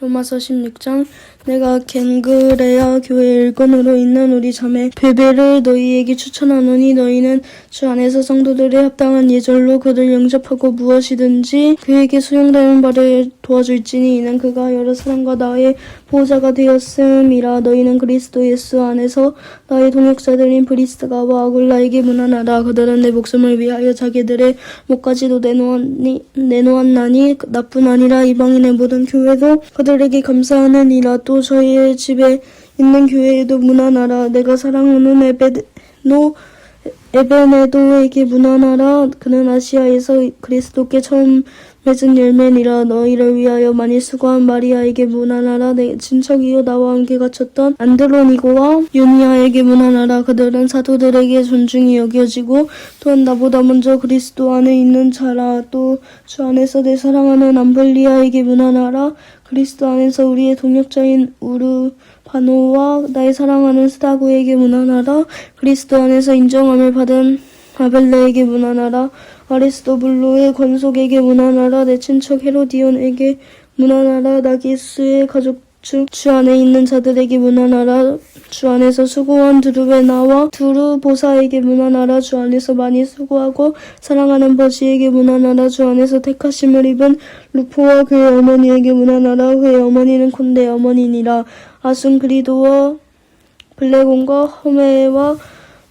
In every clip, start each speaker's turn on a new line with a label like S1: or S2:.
S1: 로마서 16장 내가 갱그레아 교회 일꾼으로 있는 우리 자매 베베를 너희에게 추천하노니 너희는 주 안에서 성도들의 합당한 예절로 그들 영접하고 무엇이든지 그에게 수용되는 바를 도와줄지니 이는 그가 여러 사람과 나의 보호자가 되었음이라 너희는 그리스도 예수 안에서 나의 동역자들인 브리스가와 아굴라에게 문안하라. 그들은 내 목숨을 위하여 자기들의 목까지도 내놓았니, 내놓았나니 나뿐 아니라 이방인의 모든 교회도 그들에게 감사하느니라. 또 저희의 집에 있는 교회에도 문안하라. 내가 사랑하는 에베노 에베네도에게 문안하라. 그는 아시아에서 그리스도께 처음 맺은 열매니라 너희를 위하여 많이 수고한 마리아에게 문안하라. 내 친척이요 나와 함께 갇혔던 안드로니고와 유니아에게 문안하라. 그들은 사도들에게 존중이 여겨지고 또한 나보다 먼저 그리스도 안에 있는 자라. 또 주 안에서 내 사랑하는 암블리아에게 문안하라. 그리스도 안에서 우리의 동역자인 우르 바노와 나의 사랑하는 스다고에게 문안하라. 그리스도 안에서 인정함을 받은 아벨레에게 문안하라. 아리스도블로의 권속에게 문안하라. 내 친척 헤로디온에게 문안하라. 나기스의 가족 중주 안에 있는 자들에게 문안하라. 주 안에서 수고한 두루베나와 두루보사에게 문안하라. 주 안에서 많이 수고하고 사랑하는 버시에게 문안하라. 주 안에서 택하심을 입은 루포와 그의 어머니에게 문안하라. 그의 어머니는 콘대 어머니니라. 아순 그리도와 블레곤과 허메와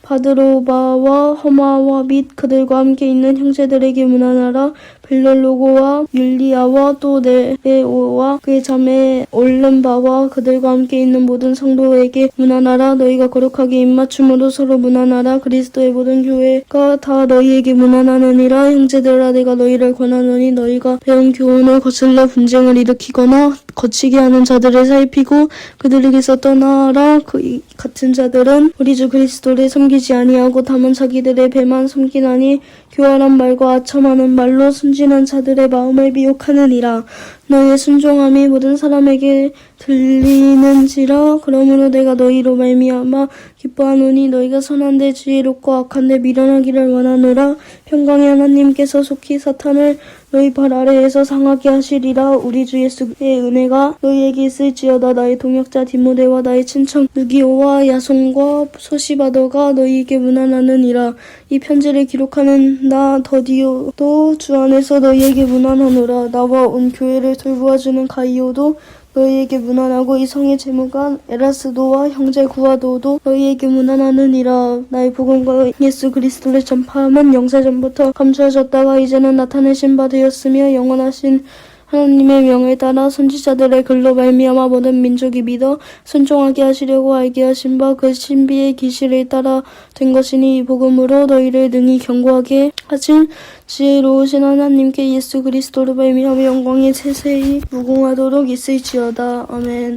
S1: 바드로바와 허마와 및 그들과 함께 있는 형제들에게 문안하라. 빌렐로고와 율리아와 또 네베오와 그의 자매 올름바와 그들과 함께 있는 모든 성도에게 문안하라. 너희가 거룩하게 입맞춤으로 서로 문안하라. 그리스도의 모든 교회가 다 너희에게 문안하느니라. 형제들아 내가 너희를 권하노니 너희가 배운 교훈을 거슬러 분쟁을 일으키거나 거치게 하는 자들을 살피고 그들에게서 떠나라. 그이 같은 자들은 우리 주 그리스도를 섬기 지 아니하고 다만 자기들의 배만 섬기나니 교활한 말과 아첨하는 말로 순진한 자들의 마음을 미혹하느니라 너희의 순종함이 모든 사람에게 들리는지라? 그러므로 내가 너희로 말미암아 기뻐하노니 너희가 선한데 지혜롭고 악한데 미련하기를 원하노라. 평강의 하나님께서 속히 사탄을 너희 발 아래에서 상하게 하시리라. 우리 주 예수의 은혜가 너희에게 있을지어다. 나의 동역자 디모데와 나의 친척 누기오와 야송과 소시바더가 너희에게 문안하느니라. 이 편지를 기록하는 나 더디오도 주 안에서 너희에게 문안하노라. 나와 온 교회를 돌보아주는 가이오도 너희에게 문안하고 이 성의 재무관 에라스도와 형제 구하도도 너희에게 문안하느니라. 나의 복음과 예수 그리스도를 전파함은 영세전부터 감추어졌다가 이제는 나타내신 바 되었으며 영원하신 하나님의 명에 따라 선지자들의 글로 말미암아 모든 민족이 믿어 순종하게 하시려고 알게 하신 바 그 신비의 기실에 따라 된 것이니 이 복음으로 너희를 능히 경고하게 하신 지혜로우신 하나님께 예수 그리스도로 말미암아 영광이 세세히 무궁하도록 있을지어다 아멘.